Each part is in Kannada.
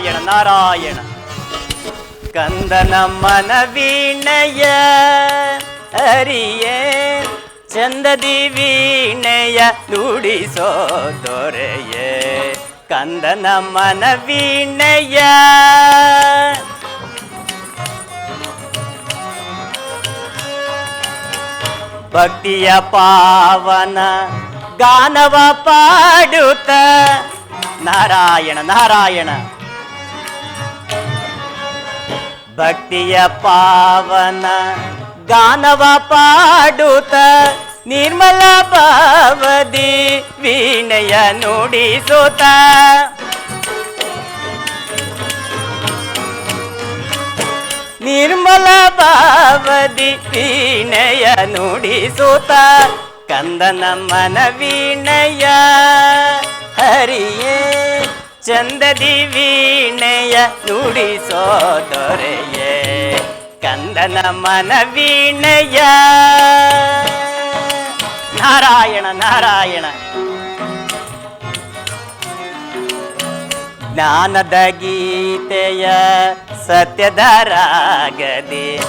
ನಾರಾಯಣ ನಾರಾಯಣ ಕಂದನ ಮನವೀಣಯ ಹರಿಯೇ ಚಂದದಿ ವೀಣೆಯ ನುಡಿಸೋ ದೊರೆಯೇ ಕಂದನ ಮನವೀಣಯ ಭಕ್ತಿಯ ಪಾವನ ಗಾನವ ಪಾಡುತ್ತ ನಾರಾಯಣ ನಾರಾಯಣ ಭಕ್ತಿಯ ಪಾವನ, ಗಾನವ ಪಾಡುತ್ತ ನಿರ್ಮಲ ಭಾವದಿ ವೀಣೆಯ ನುಡಿಸುತ್ತ ನಿರ್ಮಲ ಭಾವದಿ ವೀಣೆಯ ನುಡಿಸುತ್ತ ಕಂದನ ಮನ ವೀಣೆಯ ಹರಿಯೇ. ಚಂದದಿ ವೀಣೆಯ ನುಡಿಸೋ ದೊರೆಯೇ ಕಂದನ ಮನ ವೀಣೆಯ ನಾರಾಯಣ ನಾರಾಯಣ. ಜ್ಞಾನದ ಗೀತೆಯ ಸತ್ಯದ ರಾಗದಿ.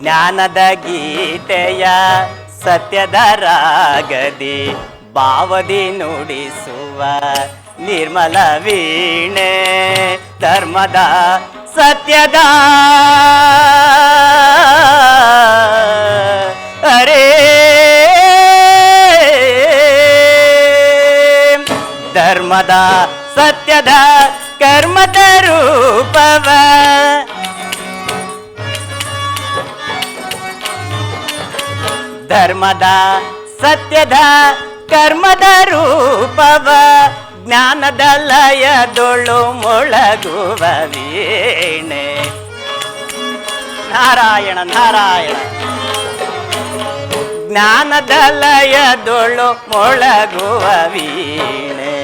ಜ್ಞಾನದ ಗೀತೆಯ ಸತ್ಯದ ರಾಗದಿ ಭಾವದಿ ನುಡಿಸುವ ನಿರ್ಮಲ ವೀಣೆ ಧರ್ಮದ ಸತ್ಯದ. ಅರೇ ಧರ್ಮದ ಸತ್ಯದ ಕರ್ಮದ ರೂಪವ ಧರ್ಮದ ಸತ್ಯದ ಕರ್ಮದ ರೂಪವ ಜ್ಞಾನದ ಲಯದೊಳು ಮೊಳಗುವ ವೀಣೆ ನಾರಾಯಣ ನಾರಾಯಣ. ಜ್ಞಾನದ ಲಯದೊಳು ಮೊಳಗುವ ವೀಣೆ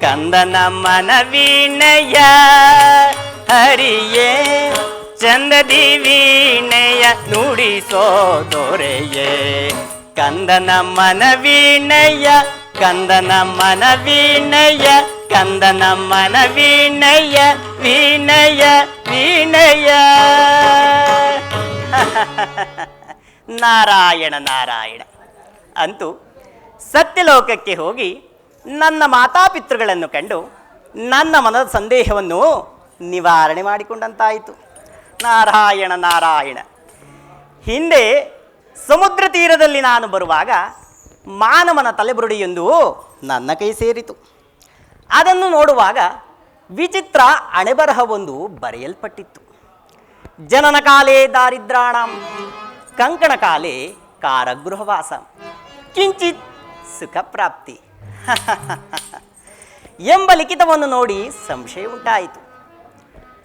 ಕಂದನ ಮನ ವೀಣೆಯ ಹರಿಯೇ ಚಂದದಿ ವೀಣೆಯ ನುಡಿಸೋ ದೊರೆಯೇ. ಕಂದನ ಮನ ವೀಣಯ್ಯ ಕಂದನ ಮನ ವೀಣಯ್ಯ ಕಂದನ ಮನ ವೀಣಯ್ಯ ವೀಣೆಯ ವೀಣೆಯ ನಾರಾಯಣ ನಾರಾಯಣ. ಅಂತೂ ಸತ್ಯಲೋಕಕ್ಕೆ ಹೋಗಿ ನನ್ನ ಮಾತಾಪಿತೃಗಳನ್ನು ಕಂಡು ನನ್ನ ಮನದ ಸಂದೇಹವನ್ನು ನಿವಾರಣೆ ಮಾಡಿಕೊಂಡಂತಾಯಿತು. ನಾರಾಯಣ ನಾರಾಯಣ. ಹಿಂದೆ ಸಮುದ್ರ ತೀರದಲ್ಲಿ ನಾನು ಬರುವಾಗ ಮಾನವನ ತಲೆಬುರುಡಿಯೊಂದು ನನ್ನ ಕೈ ಸೇರಿತು. ಅದನ್ನು ನೋಡುವಾಗ ವಿಚಿತ್ರ ಅಣೆಬರಹವೊಂದು ಬರೆಯಲ್ಪಟ್ಟಿತ್ತು. ಜನನ ಕಾಲೇ ದಾರಿದ್ರಾಣಂ, ಕಂಕಣ ಕಾಲೇ ಕಾರಗೃಹವಾಸ, ಕಿಂಚಿತ್ ಸುಖ ಪ್ರಾಪ್ತಿ ಎಂಬ ಲಿಖಿತವನ್ನು ನೋಡಿ ಸಂಶಯ ಉಂಟಾಯಿತು.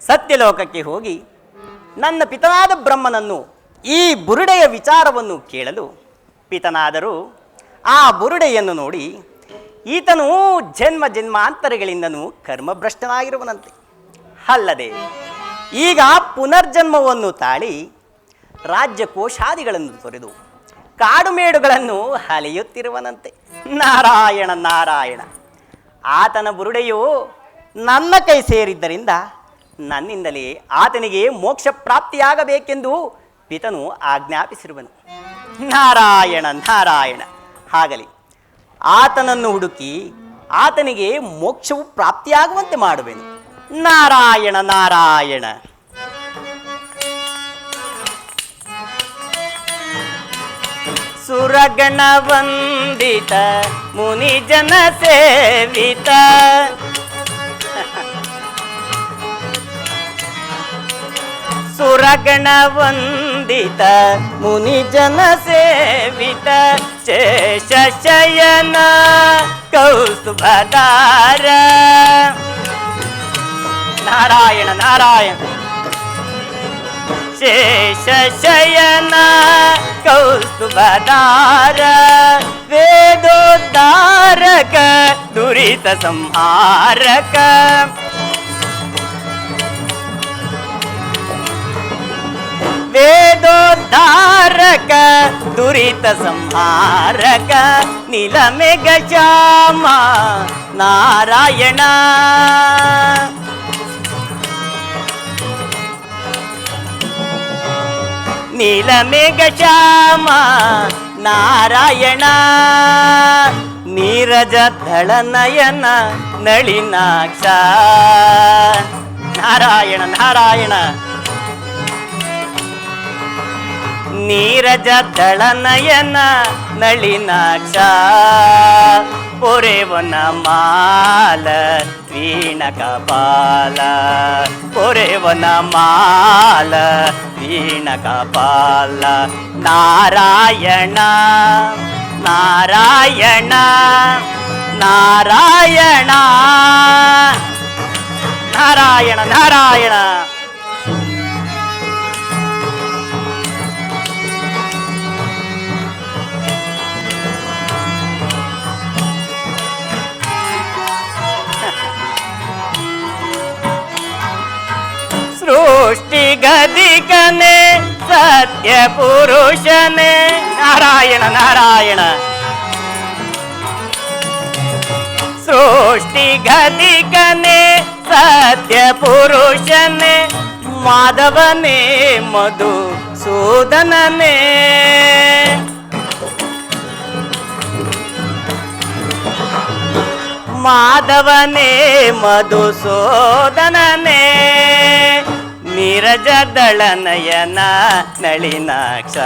ಸತ್ಯಲೋಕಕ್ಕೆ ಹೋಗಿ ನನ್ನ ಪಿತನಾದ ಬ್ರಹ್ಮನನ್ನು ಈ ಬುರುಡೆಯ ವಿಚಾರವನ್ನು ಕೇಳಲು ಪಿತನಾದರೂ. ಆ ಬುರುಡೆಯನ್ನು ನೋಡಿ ಈತನು ಜನ್ಮ ಜನ್ಮಾಂತರಗಳಿಂದನೂ ಕರ್ಮಭ್ರಷ್ಟನಾಗಿರುವನಂತೆ. ಅಲ್ಲದೆ ಈಗ ಪುನರ್ಜನ್ಮವನ್ನು ತಾಳಿ ರಾಜ್ಯ ಕೋಶಾದಿಗಳನ್ನು ತೊರೆದು ಕಾಡುಮೇಡುಗಳನ್ನು ಅಲೆಯುತ್ತಿರುವನಂತೆ. ನಾರಾಯಣ ನಾರಾಯಣ, ಆತನ ಬುರುಡೆಯು ನನ್ನ ಕೈ ಸೇರಿದ್ದರಿಂದ ನನ್ನಿಂದಲೇ ಆತನಿಗೆ ಮೋಕ್ಷ ಪ್ರಾಪ್ತಿಯಾಗಬೇಕೆಂದು ಪಿತನು ಆಜ್ಞಾಪಿಸಿರುವನು. ನಾರಾಯಣ ನಾರಾಯಣ, ಹಾಗಲಿ. ಆತನನ್ನು ಹುಡುಕಿ ಆತನಿಗೆ ಮೋಕ್ಷವು ಪ್ರಾಪ್ತಿಯಾಗುವಂತೆ ಮಾಡುವೆನು. ನಾರಾಯಣ ನಾರಾಯಣ. ಸುರಗಣ ವಂದಿತ ಮುನಿ ಜನ ಸೇವಿತ. ಸುರಗಣ ವಂದಿತ ಮುನಿ ಜನ ಸೇವಿತ, ಶೇಷ ಶಯನ ಕೌಸ್ತುಭದಾರ ನಾರಾಯಣ ನಾರಾಯಣ. ಶೇಷ ಶಯನ ಕೌಸ್ತುಭದಾರ ವೇದೋದ್ಧಾರಕ, ದುರಿತ ಸಂಹಾರಕ. ವೇದೋದ್ಧಾರಕ ದುರಿತ ಸಂಹಾರಕ ನೀಲಮೆ ಶ್ಯಾಮ ನಾರಾಯಣ. ನೀಲಮೇಘ ಶ್ಯಾಮ ನಾರಾಯಣ. ನೀರಜ ದಳನಯನ ನಳಿನಾಕ್ಷ. ನಾರಾಯಣ ನಾರಾಯಣ. ನೀರಜ ದಳನಯನ ನಳಿನಾಕ್ಷ ಪೊರೆವನ ಮಾಲ ವೀಣ ಕಪಾಲ ಪೊರೆವನ ಮಾಲ ವೀಣ ಕಪಾಲ ನಾರಾಯಣ ನಾರಾಯಣ ನಾರಾಯಣ ನಾರಾಯಣ ನಾರಾಯಣ సృష్టి సృష్టిగతికనే సత్య పురుషనే. నారాయణ నారాయణ. సృష్టి సృష్టిగతికనే సత్య పురుషనే. మాధవనే మధు సూదననే మాధవనే మధుసూదననే. ನೀರಜ ದಳನಯನ ನಳಿನಾಕ್ಷ.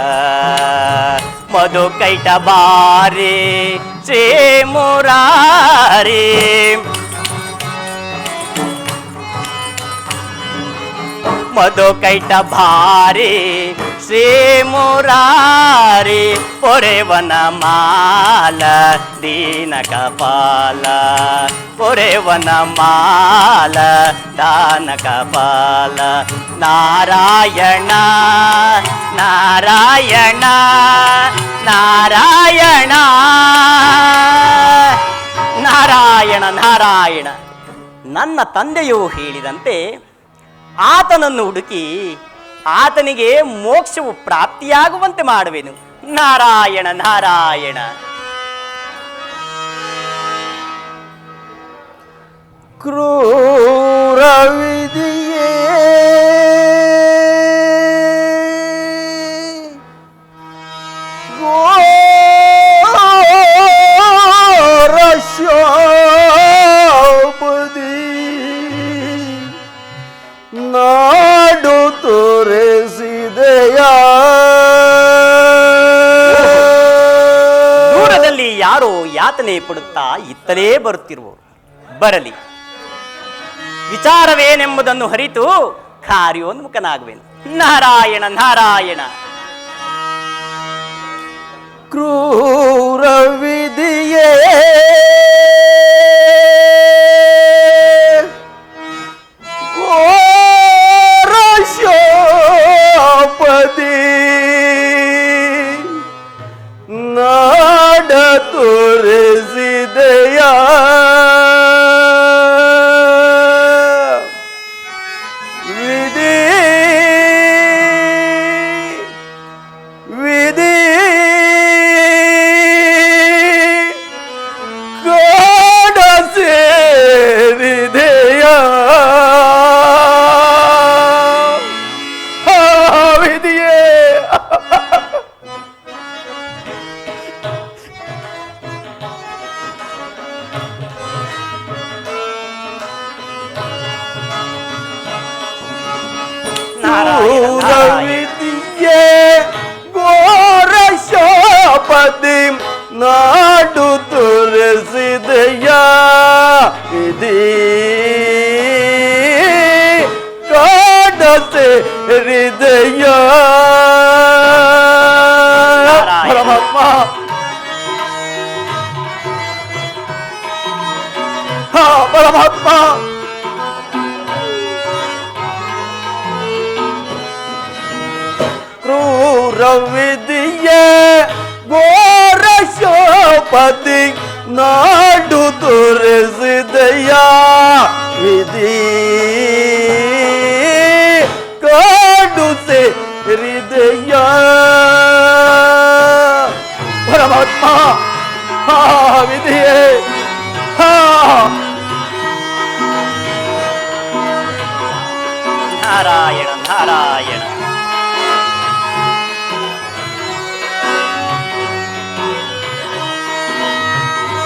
ಮಧು ಕೈಟ ಬಾರಿ ಶ್ರೀ ಮುರಾರಿ. ಮಧು ಕೈಟ ಭಾರಿ ಶ್ರೀ ಮುರಾರಿ ಪೊರೆವನ ಮಾಲ ದೀನ ಕಪಾಲ ಪೊರೆವನ ಮಾಲ ದಾನ ಕಪಾಲ ನಾರಾಯಣ ನಾರಾಯಣ ನಾರಾಯಣ ನಾರಾಯಣ ನಾರಾಯಣ ನನ್ನ ತಂದೆಯು ಹೇಳಿದಂತೆ ಆತನನ್ನು ಹುಡುಕಿ ಆತನಿಗೆ ಮೋಕ್ಷವು ಪ್ರಾಪ್ತಿಯಾಗುವಂತೆ ಮಾಡುವೆನು. ನಾರಾಯಣ ನಾರಾಯಣ. ಕ್ರೂರ ಯಾತನೆ ಪಡುತ್ತಾ ಇತ್ತಲೇ ಬರುತ್ತಿರುವವರು. ಬರಲಿ. ವಿಚಾರವೇನೆಂಬುದನ್ನು ಹರಿತು ಕಾರ್ಯೋನ್ಮುಖನಾಗುವೆನು. ನಾರಾಯಣ ನಾರಾಯಣ. ಕ್ರೂರ ವಿಧಿಯೇ ನಾಡ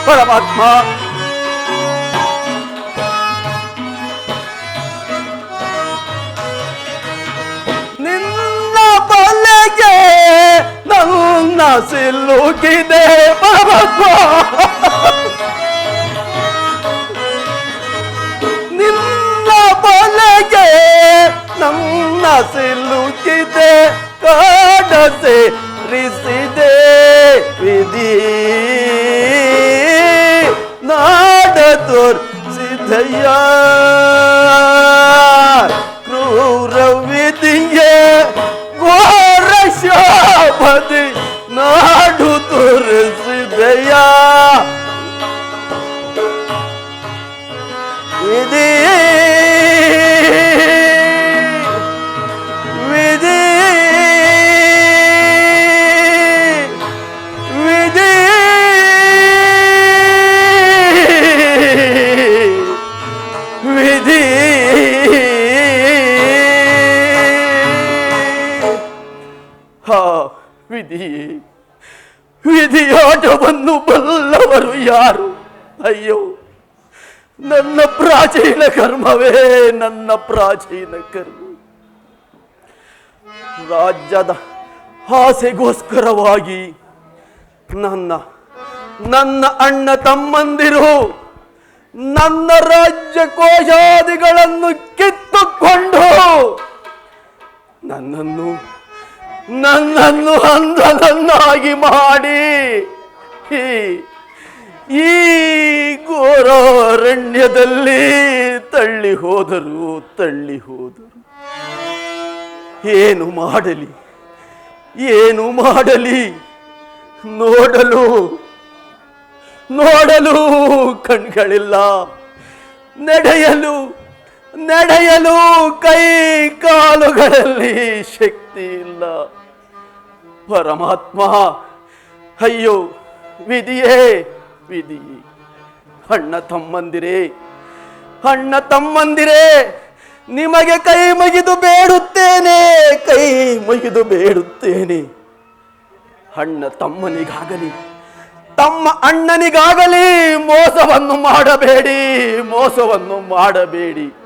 ಪರಮಾತ್ಮ ನಿನ್ನ ಬಲೆಗೆ ನನ್ನ ಸಿಲುಕಿದೆ ಪರಮಾತ್ಮ ನಿನ್ನ ಬಲೆಗೆ ನನ್ನ ಸಿಲುಕಿದೆ ಕಾಡಸೆ ರಿಸಿದೆ ವಿಧಿ. ತೋರಿಸಿದಯ್ಯ ಕ್ರೂರ ವಿಧಿಯೇ ಘೋರ ಶಾಪದಿ ವಿಧಿ ವಿಧಿಯಾಟವನ್ನು ಬಲ್ಲವರು ಯಾರು? ಅಯ್ಯೋ, ನನ್ನ ಪ್ರಾಚೀನ ಕರ್ಮವೇ ನನ್ನ ಪ್ರಾಚೀನ ಕರ್ಮ. ರಾಜ್ಯದ ಆಸೆಗೋಸ್ಕರವಾಗಿ ನನ್ನ ನನ್ನ ಅಣ್ಣ ತಮ್ಮಂದಿರು ನನ್ನ ರಾಜ್ಯ ಕೋಶಾದಿಗಳನ್ನು ಕಿತ್ತುಕೊಂಡು ನನ್ನನ್ನು ನನ್ನನ್ನು ಅಂಧನನ್ನಾಗಿ ಮಾಡಿ. ಈ- ಘೋರಾರಣ್ಯದಲ್ಲಿ ತಳ್ಳಿ ಹೋದರು ತಳ್ಳಿ ಹೋದರು. ಏನು ಮಾಡಲಿ ಏನು ಮಾಡಲಿ? ನೋಡಲು ನೋಡಲು ಕಣ್ಗಳಿಲ್ಲ, ನಡೆಯಲು ನಡೆಯಲು ಕೈ ಕಾಲುಗಳಲ್ಲಿ ಶಕ್ತಿ ಇಲ್ಲ. ಪರಮಾತ್ಮ, ಅಯ್ಯೋ, ವಿಧಿಯೇ, ವಿಧಿ. ಅಣ್ಣ ತಮ್ಮಂದಿರೇ ಅಣ್ಣ ತಮ್ಮಂದಿರೇ, ನಿಮಗೆ ಕೈ ಮುಗಿದು ಬೇಡುತ್ತೇನೆ, ಕೈ ಮುಗಿದು ಬೇಡುತ್ತೇನೆ. ಅಣ್ಣ ತಮ್ಮನಿಗಾಗಲಿ, ತಮ್ಮ ಅಣ್ಣನಿಗಾಗಲಿ ಮೋಸವನ್ನು ಮಾಡಬೇಡಿ ಮೋಸವನ್ನು ಮಾಡಬೇಡಿ.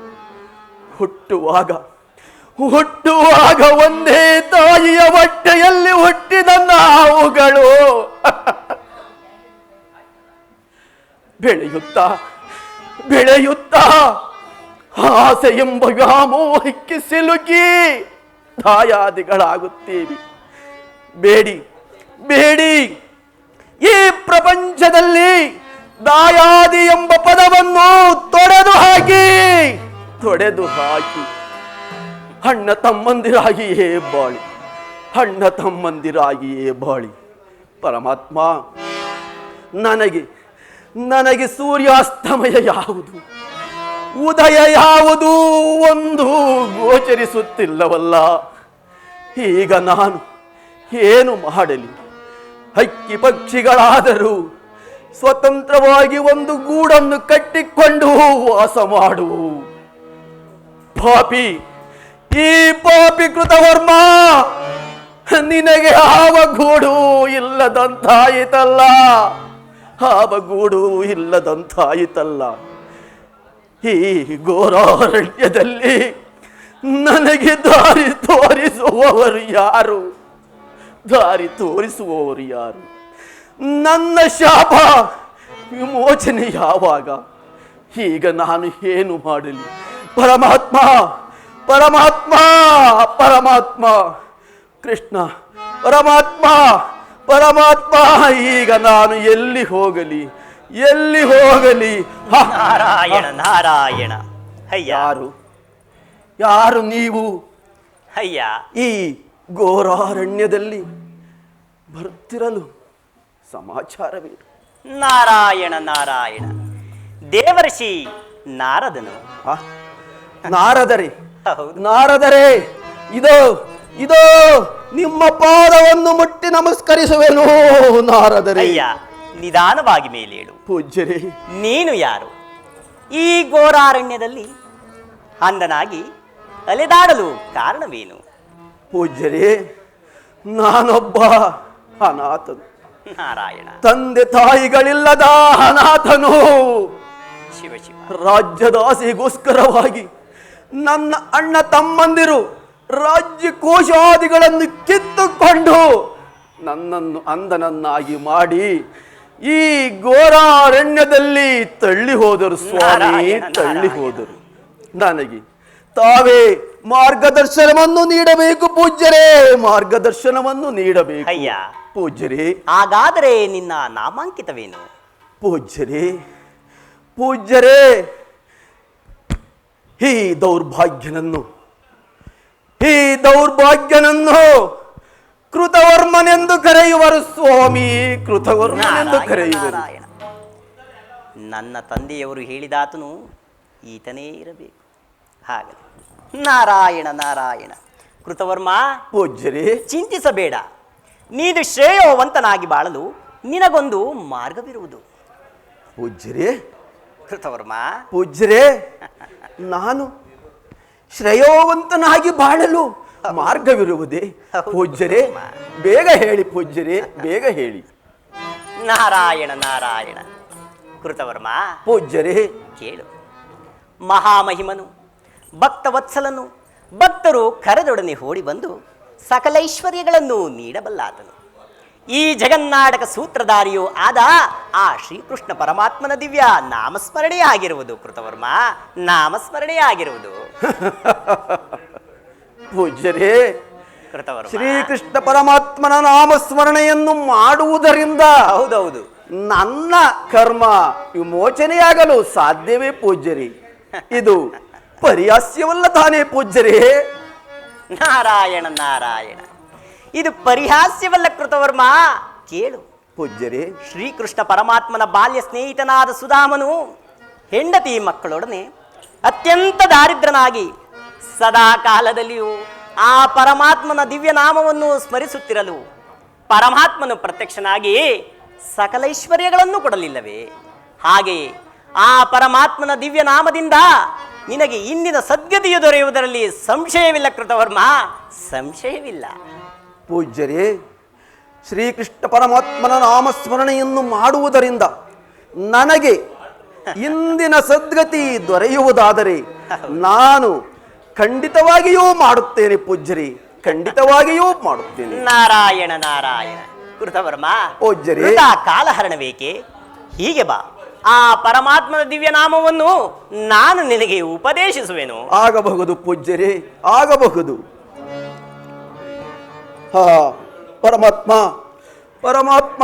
ಹುಟ್ಟುವಾಗ ಹುಟ್ಟುವಾಗ ಒಂದೇ ತಾಯಿಯ ಹೊಟ್ಟೆಯಲ್ಲಿ ಹುಟ್ಟಿದ ನಾವುಗಳು. ಬೆಳೆಯುತ್ತಾ ಬೆಳೆಯುತ್ತಾ, ಆಸೆ ಎಂಬ ವ್ಯಾಮೋಹಕ್ಕೆ ಸಿಲುಕಿ ದಾಯಾದಿಗಳಾಗುತ್ತೇವೆ ಬೇಡಿ ಬೇಡಿ, ಈ ಪ್ರಪಂಚದಲ್ಲಿ ದಾಯಾದಿ ಎಂಬ ಪದವನ್ನು ತೊಡೆದು ಹಾಕಿ ತೊಡೆದು ಹಾಕಿ. ಹಣ್ಣ ತಮ್ಮಂದಿರಾಗಿಯೇ ಬಾಳಿ. ಹಣ್ಣ ತಮ್ಮಂದಿರಾಗಿಯೇ ಬಾಳಿ. ಪರಮಾತ್ಮ, ನನಗೆ ನನಗೆ ಸೂರ್ಯಾಸ್ತಮಯ ಯಾವುದು? ಉದಯ ಯಾವುದು ಒಂದು ಗೋಚರಿಸುತ್ತಿಲ್ಲವಲ್ಲ. ಈಗ ನಾನು ಏನು ಮಾಡಲಿ? ಹಕ್ಕಿ ಪಕ್ಷಿಗಳಾದರೂ ಸ್ವತಂತ್ರವಾಗಿ ಒಂದು ಗೂಡನ್ನು ಕಟ್ಟಿಕೊಂಡು ವಾಸ ಮಾಡುವು. ಪಾಪಿ, ಈ ಪಾಪಿ ಕೃತವರ್ಮ ನಿನಗೆ ಹಾವ ಗೂಡು ಇಲ್ಲದಂತಾಯಿತಲ್ಲ. ಹಾವ ಗೂಡು ಇಲ್ಲದಂತಾಯಿತಲ್ಲ. ಈ ಘೋರಾರಣ್ಯದಲ್ಲಿ ನನಗೆ ದಾರಿ ತೋರಿಸುವವರು ಯಾರು? ದಾರಿ ತೋರಿಸುವವರು ಯಾರು? ನನ್ನ ಶಾಪ ವಿಮೋಚನೆ ಯಾವಾಗ? ಈಗ ನಾನು ಏನು ಮಾಡಲಿ? ಪರಮಾತ್ಮ ಪರಮಾತ್ಮ ಪರಮಾತ್ಮ. ಕೃಷ್ಣ ಪರಮಾತ್ಮ ಪರಮಾತ್ಮ. ಈಗ ನಾನು ಎಲ್ಲಿ ಹೋಗಲಿ ಎಲ್ಲಿ ಹೋಗಲಿ? ನಾರಾಯಣ ನಾರಾಯಣ. ಯಾರು? ಯಾರು ನೀವು? ಅಯ್ಯ ಈ ಘೋರಾರಣ್ಯದಲ್ಲಿ ಬರ್ತಿರಲು ಸಮಾಚಾರವೇ ನಾರಾಯಣ ನಾರಾಯಣ. ದೇವರ್ಷಿ ನಾರದನು? ನಾರದರೆ. ನಾರದರೆ ಇದು ಇದೋ ನಿಮ್ಮ ಪಾದವನ್ನು ಮುಟ್ಟಿ ನಮಸ್ಕರಿಸುವೆನು ನಾರದರೆ. ಅಯ್ಯ ನಿಧಾನವಾಗಿ ಮೇಲೇಳು. ಪೂಜ್ಯರಿ. ನೀನು ಯಾರು? ಈ ಘೋರಾರಣ್ಯದಲ್ಲಿ ಅಂದನಾಗಿ ಅಲೆದಾಡಲು ಕಾರಣವೇನು? ಪೂಜ್ಯರಿ ನಾನೊಬ್ಬ ಅನಾಥನು. ನಾರಾಯಣ. ತಂದೆ ತಾಯಿಗಳಿಲ್ಲದ ಅನಾಥನು. ಶಿವ ಶಿವ. ನನ್ನ ಅಣ್ಣ ತಮ್ಮಂದಿರು ರಾಜ್ಯ ಕೋಶಾದಿಗಳನ್ನು ಕಿತ್ತುಕೊಂಡು ನನ್ನನ್ನು ಅಂದನನ್ನಾಗಿ ಮಾಡಿ ಈ ಘೋರಾರಣ್ಯದಲ್ಲಿ ತಳ್ಳಿ ಹೋದರು ಸ್ವಾಮಿ ತಳ್ಳಿ ಹೋದರು. ನನಗೆ ತಾವೇ ಮಾರ್ಗದರ್ಶನವನ್ನು ನೀಡಬೇಕು ಪೂಜ್ಯರೇ ಮಾರ್ಗದರ್ಶನವನ್ನು ನೀಡಬೇಕು. ಅಯ್ಯ. ಪೂಜ್ಯರೇ. ಹಾಗಾದರೆ ನಿನ್ನ ನಾಮಾಂಕಿತವೇನು? ಪೂಜ್ಯರೇ ಪೂಜ್ಯರೇ ಈ ದೌರ್ಭಾಗ್ಯನನ್ನು ಈ ದೌರ್ಭಾಗ್ಯನನ್ನು ಕೃತವರ್ಮನೆಂದು ಕರೆಯುವರು ಸ್ವಾಮಿ ಕೃತವರ್ಮನೆಂದು ಕರೆಯುವರು. ನನ್ನ ತಂದೆಯವರು ಹೇಳಿದಾತನು ಈತನೇ ಇರಬೇಕು. ಹಾಗೆ. ನಾರಾಯಣ ನಾರಾಯಣ. ಕೃತವರ್ಮ ಪೂಜ್ಯರಿ. ಚಿಂತಿಸಬೇಡ. ನೀನು ಶ್ರೇಯೋವಂತನಾಗಿ ಬಾಳಲು ನಿನಗೊಂದು ಮಾರ್ಗವಿರುವುದು. ಪೂಜ್ಯರಿ. ಕೃತವರ್ಮ. ಪೂಜ್ಯರೇ. ನಾನು ಶ್ರೇಯೋವಂತನಾಗಿ ಬಾಳಲು ಮಾರ್ಗವಿರುವುದೇ? ಪೂಜ್ಯರೇ ಬೇಗ ಹೇಳಿ ಪೂಜ್ಯರೇ ಬೇಗ ಹೇಳಿ. ನಾರಾಯಣ ನಾರಾಯಣ. ಕೃತವರ್ಮ. ಪೂಜ್ಯರೇ. ಕೇಳು. ಮಹಾಮಹಿಮನು ಭಕ್ತವತ್ಸಲನು ಭಕ್ತರು ಕರೆದೊಡನೆ ಓಡಿ ಬಂದು ಸಕಲೈಶ್ವರ್ಯಗಳನ್ನು ನೀಡಬಲ್ಲಾತನು ಈ ಜಗನ್ನಾಟಕ ಸೂತ್ರಧಾರಿಯೂ ಆದ ಆ ಶ್ರೀಕೃಷ್ಣ ಪರಮಾತ್ಮನ ದಿವ್ಯ ನಾಮಸ್ಮರಣೆಯಾಗಿರುವುದು ಕೃತವರ್ಮ ನಾಮಸ್ಮರಣೆಯಾಗಿರುವುದು ಪೂಜ್ಯರೇ ಕೃತವರ್ಮ. ಶ್ರೀಕೃಷ್ಣ ಪರಮಾತ್ಮನ ನಾಮಸ್ಮರಣೆಯನ್ನು ಮಾಡುವುದರಿಂದ ಹೌದೌದು. ನನ್ನ ಕರ್ಮ ವಿಮೋಚನೆಯಾಗಲು ಸಾಧ್ಯವೇ ಪೂಜ್ಯರಿ? ಇದು ಪರಿಹಾಸ್ಯವಲ್ಲ ತಾನೇ ಪೂಜ್ಯರೇ? ನಾರಾಯಣ ನಾರಾಯಣ. ಇದು ಪರಿಹಾಸ್ಯವಲ್ಲ ಕೃತವರ್ಮ. ಕೇಳು. ಪೂಜ್ಯರೇ. ಶ್ರೀಕೃಷ್ಣ ಪರಮಾತ್ಮನ ಬಾಲ್ಯ ಸ್ನೇಹಿತನಾದ ಸುಧಾಮನು ಹೆಂಡತಿ ಮಕ್ಕಳೊಡನೆ ಅತ್ಯಂತ ದಾರಿದ್ರನಾಗಿ ಸದಾ ಕಾಲದಲ್ಲಿಯೂ ಆ ಪರಮಾತ್ಮನ ದಿವ್ಯನಾಮವನ್ನು ಸ್ಮರಿಸುತ್ತಿರಲು ಪರಮಾತ್ಮನು ಪ್ರತ್ಯಕ್ಷನಾಗಿ ಸಕಲೈಶ್ವರ್ಯಗಳನ್ನು ಕೊಡಲಿಲ್ಲವೇ? ಹಾಗೆಯೇ ಆ ಪರಮಾತ್ಮನ ದಿವ್ಯನಾಮದಿಂದ ನಿನಗೆ ಇಂದಿನ ಸದ್ಗತಿಯು ದೊರೆಯುವುದರಲ್ಲಿ ಸಂಶಯವಿಲ್ಲ ಕೃತವರ್ಮ. ಸಂಶಯವಿಲ್ಲ. ಪೂಜ್ಯರೇ ಶ್ರೀಕೃಷ್ಣ ಪರಮಾತ್ಮನ ನಾಮಸ್ಮರಣೆಯನ್ನು ಮಾಡುವುದರಿಂದ ನನಗೆ ಇಂದಿನ ಸದ್ಗತಿ ದೊರೆಯುವುದಾದರೆ ನಾನು ಖಂಡಿತವಾಗಿಯೂ ಮಾಡುತ್ತೇನೆ ಪೂಜ್ಯರಿ ಖಂಡಿತವಾಗಿಯೂ ಮಾಡುತ್ತೇನೆ. ನಾರಾಯಣ ನಾರಾಯಣ. ಕೃತವರ್ಮ. ಪೂಜ್ಯರೇ. ಕಾಲಹರಣ ಕಾಲಹರಣವೇಕೆ? ಹೀಗೆ ಬಾ. ಆ ಪರಮಾತ್ಮನ ದಿವ್ಯ ನಾಮವನ್ನು ನಾನು ನಿನಗೆ ಉಪದೇಶಿಸುವೆನು. ಆಗಬಹುದು ಪೂಜ್ಯರೇ ಆಗಬಹುದು. ಹಾ ಪರಮಾತ್ಮ ಪರಮಾತ್ಮ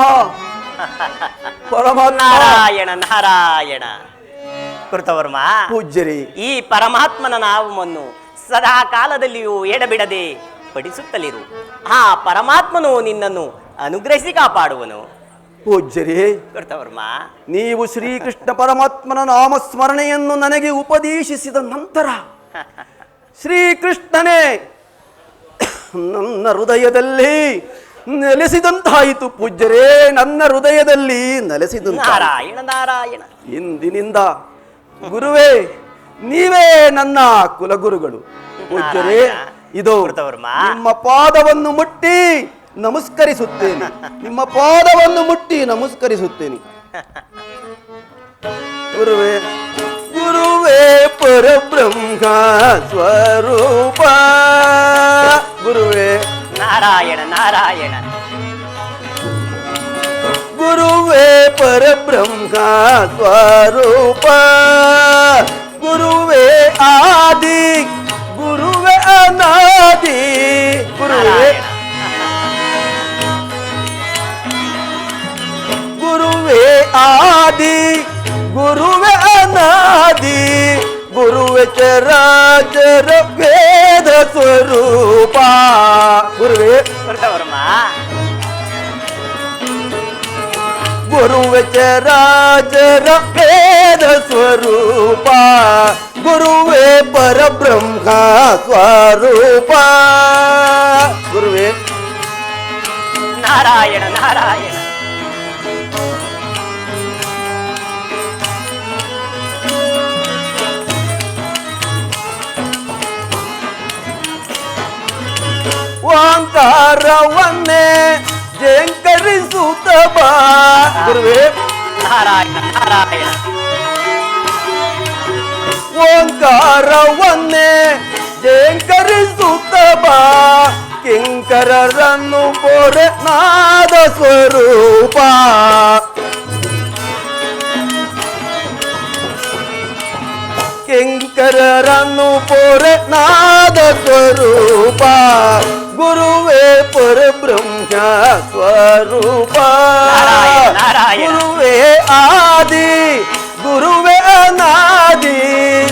ಪರಮಾತ್ಮ. ನಾರಾಯಣ ನಾರಾಯಣ. ಕೃತವರ್ಮ ಪೂಜ್ಯರಿ. ಈ ಪರಮಾತ್ಮನ ನಾಮವನ್ನು ಸದಾ ಕಾಲದಲ್ಲಿಯೂ ಎಡಬಿಡದೆ ಪಡಿಸುತ್ತಲಿರು. ಆ ಪರಮಾತ್ಮನು ನಿನ್ನನ್ನು ಅನುಗ್ರಹಿಸಿ ಕಾಪಾಡುವನು. ಪೂಜ್ಯರಿ ಕೃತವರ್ಮ. ನೀವು ಶ್ರೀಕೃಷ್ಣ ಪರಮಾತ್ಮನ ನಾಮಸ್ಮರಣೆಯನ್ನು ನನಗೆ ಉಪದೇಶಿಸಿದ ನಂತರ ಶ್ರೀಕೃಷ್ಣನೇ ನನ್ನ ಹೃದಯದಲ್ಲಿ ನೆಲೆಸಿದಂತಾಯಿತು ಪೂಜ್ಯರೇ ನನ್ನ ಹೃದಯದಲ್ಲಿ ನೆಲೆಸಿದಂತ ನಾರಾಯಣ ನಾರಾಯಣ. ಇಂದಿನಿಂದ ಗುರುವೇ ನೀವೇ ನನ್ನ ಕುಲಗುರುಗಳು. ಪೂಜ್ಯರೇ. ಇದು ನಿಮ್ಮ ಪಾದವನ್ನು ಮುಟ್ಟಿ ನಮಸ್ಕರಿಸುತ್ತೇನೆ. ನಿಮ್ಮ ಪಾದವನ್ನು ಮುಟ್ಟಿ ನಮಸ್ಕರಿಸುತ್ತೇನೆ. ಗುರುವೇ ಗುರುವೇ ಪರಬ್ರಹ್ಮ ಸ್ವರೂಪ. ಗುರುವೇ ನಾರಾಯಣ ನಾರಾಯಣ ಗುರುವೇ ಪರಬ್ರಹ್ಮ ಸ್ವರೂಪ ಗುರುವೇ ಆದಿ ಗುರುವೇ ಅನಾದಿ ಗುರುವೇ ನಾರಾಯಣ ಗುರುವೇ ಆದಿ ಗುರುವೇ ಅನಾದಿ ಗುರುವೇ ಚರಾಚರ ವೇದ ಸ್ವರೂಪ ಗುರುವೇ ಕೃತವರ್ಮ ಗುರುವೆ ಚರಾಚರ ವೇದ ಸ್ವರೂಪ ಗುರುವೇ ಪರಬ್ರಹ್ಮ ಸ್ವರೂಪ ಗುರುವೇ ನಾರಾಯಣ ನಾರಾಯಣ ಓಂಕಾರವನ್ನೇ ಜೇಂಕರಿಸುತ್ತ ಬಾ ಗುರುವೇ ನಾರಾಯಣ ನಾರಾಯಣ ಓಂಕಾರವನ್ನೇ ಜೇಂಕರಿಸುತ್ತ ಬಾ ಕಿಂಕರರನ್ನು ಪೊರೆ ನಾದ ಸ್ವರೂಪ ಕಿಂಕರರನ್ನು ಪೊರೆ ನಾದ ಸ್ವರೂಪ ಗುರುವೇ ಪರಬ್ರಹ್ಮ ಸ್ವರೂಪ ನಾರಾಯಣ, ನಾರಾಯಣ. ಗುರುವೇ ಆದಿ ಗುರುವೇ ಅನಾದಿ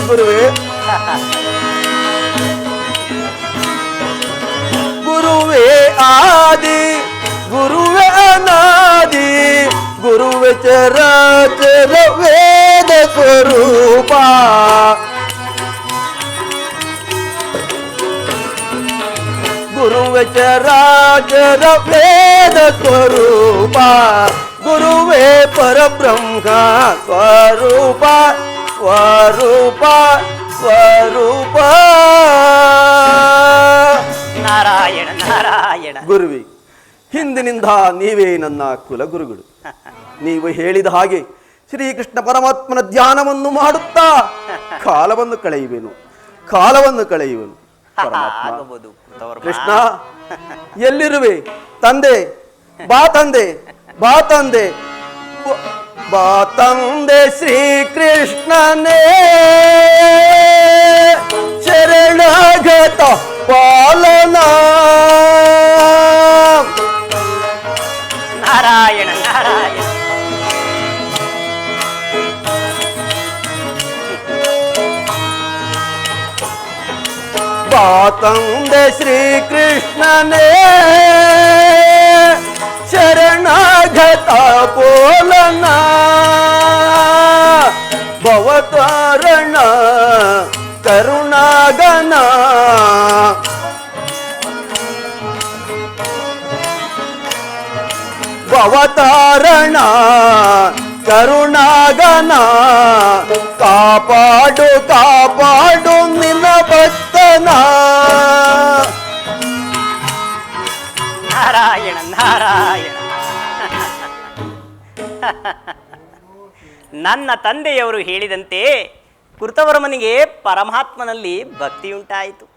ಗುರುವೇ ಗುರುವೇ ಆದಿ ಗುರುವೇ ಅನಾದಿ ಗುರುವೇ ಚರಾಚರ ಚರಾಚರ ಸ್ವರೂಪ. ಗುರುವೇ ಪರಬ್ರಹ್ಮ ಸ್ವರೂಪ. ಸ್ವರೂಪ ಸ್ವರೂಪ. ನಾರಾಯಣ ನಾರಾಯಣ. ಗುರುವಿ ಹಿಂದಿನಿಂದ ನೀವೇ ನನ್ನ ಕುಲಗುರುಗಳು. ನೀವು ಹೇಳಿದ ಹಾಗೆ ಶ್ರೀಕೃಷ್ಣ ಪರಮಾತ್ಮನ ಧ್ಯಾನವನ್ನು ಮಾಡುತ್ತಾ ಕಾಲವನ್ನು ಕಳೆಯುವೆನು. ಕಾಲವನ್ನು ಕಳೆಯುವೆನು. ಕೃಷ್ಣ ಎಲ್ಲಿರುವೆ? ತಂದೆ ಬಾ ತಂದೆ ಬಾ ತಂದೆ. ಬಾ ತಂದೆ ಶ್ರೀ ಕೃಷ್ಣನೇ ಶರಣಾಗತ ಪಾಲನ. ನಾರಾಯಣ ನಾರಾಯಣ. ಬಾ ತಂದೆ ಶ್ರೀಕೃಷ್ಣನೇ ಶರಣಾಗತ ಪೋಲನ ಭವತಾರಣ ಕರುಣಾಗನ ಭವತಾರಣ ಕರುಣಾಗನ ಕಾಪಾಡು ನನ್ನ ತಂದೆಯವರು ಹೇಳಿದಂತೆ ಕೃತವರ್ಮನಿಗೆ ಪರಮಾತ್ಮನಲ್ಲಿ ಭಕ್ತಿಯುಂಟಾಯಿತು.